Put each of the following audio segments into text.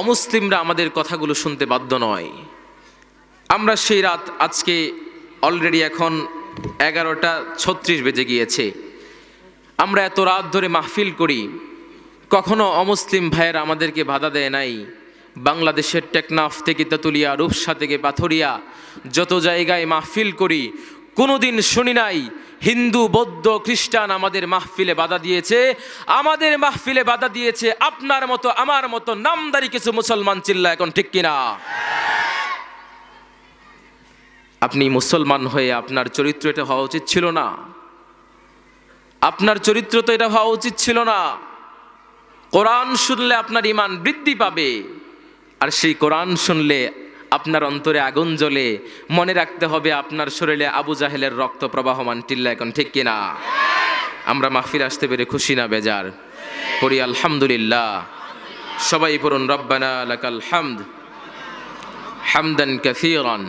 অমুসলিমরা আমাদের কথাগুলো শুনতে বাধ্য নয়। আমরা সেই রাত আজকে অলরেডি এখন এগারোটা ছত্রিশ বেজে গিয়েছে। আমরা এত রাত ধরে মাহফিল করি, কখনো অমুসলিম ভাইয়েরা আমাদেরকে বাধা দেয় নাই। বাংলাদেশের টেকনাফ থেকে তেতুলিয়া, রূপসা থেকে পাথরিয়া, যত জায়গায় মাহফিল করি কোনোদিন শুনি নাই, হিন্দু, বৌদ্ধ, খ্রিস্টান আমাদের মাহফিলে বাধা দিয়েছে। আমাদের মাহফিলে বাধা দিয়েছে, আপনার মতো, আমার মতো নামদারি কিছু মুসলমান চিল্লা এখন ঠিক কিনা? আপনি মুসলমান হয়ে আপনার চরিত্র এটা হওয়া উচিত ছিল না। আপনার চরিত্র তো এটা হওয়া উচিত ছিল না। কোরআন শুনলে আপনার ইমান বৃদ্ধি পাবে, আর সেই কোরআন শুনলে আপনার অন্তরে আগুন জ্বলে, মনে রাখতে হবে আপনার শরীরে আবু জাহেলের রক্ত প্রবাহমান টিল্লা এখন, ঠিক কিনা? আমরা মাহফিল আসতে পেরে খুশি না, বেজার? পড়ি আলহামদুলিল্লাহ। সবাই পড়ুন, রব্বানা লাকাল হামদ হামদান কাসীরান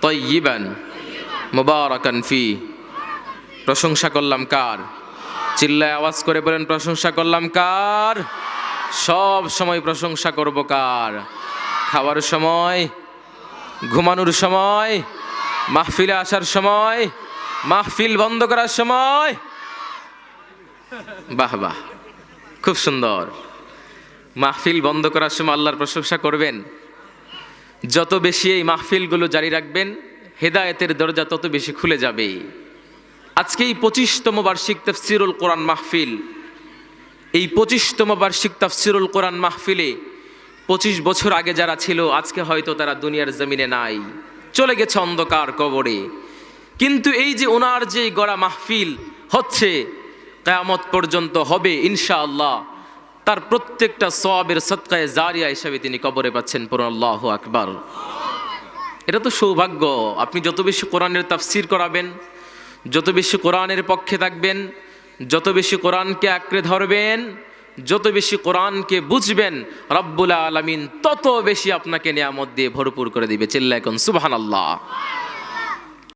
তয়্যিবান মুবারাকান ফি। প্রশংসা করলাম কার? চিল্লায় আওয়াজ করে বলেন, প্রশংসা করলাম কার? সব সময় প্রশংসা করব কার? খাওয়ার সময়, ঘুমানোর সময়, মাহফিলে আসার সময়, মাহফিল বন্ধ করার সময়। বাহ বাহ, খুব সুন্দর। মাহফিল বন্ধ করার সময় আল্লাহর প্রশংসা করবেন। যত বেশি এই মাহফিলগুলো জারি রাখবেন, হেদায়েতের দরজা তত বেশি খুলে যাবে। আজকে এই পঁচিশতম বার্ষিক তফসিরুল কোরআন মাহফিল। এই পঁচিশতম বার্ষিক তফসিরুল কোরআন মাহফিলে পঁচিশ বছর আগে যারা ছিল, আজকে হয়তো তারা দুনিয়ার জমিনে নাই। চলে গেছে অন্ধকার কবরে। কিন্তু এই যে ওনার যে গড়া মাহফিল হচ্ছে, কেয়ামত পর্যন্ত হবে ইনশাআল্লাহ। তার প্রত্যেকটা সবের সৎকায় জারিয়া হিসাবে তিনি কবরে পাচ্ছেন পুরো আল্লাহ আকবার। এটা তো সৌভাগ্য। আপনি যত বেশি কোরআনের তাফসির করাবেন, যত বেশি কোরআনের পক্ষে থাকবেন, যত বেশি কোরআনকে আঁকড়ে ধরবেন যত বেশি কোরআনকে বুঝবেন, রব্বুল আলমিন তত বেশি আপনাকে নিয়ামত দিয়ে ভরপুর করে দিবে। চিল্লা এখন আল্লাহ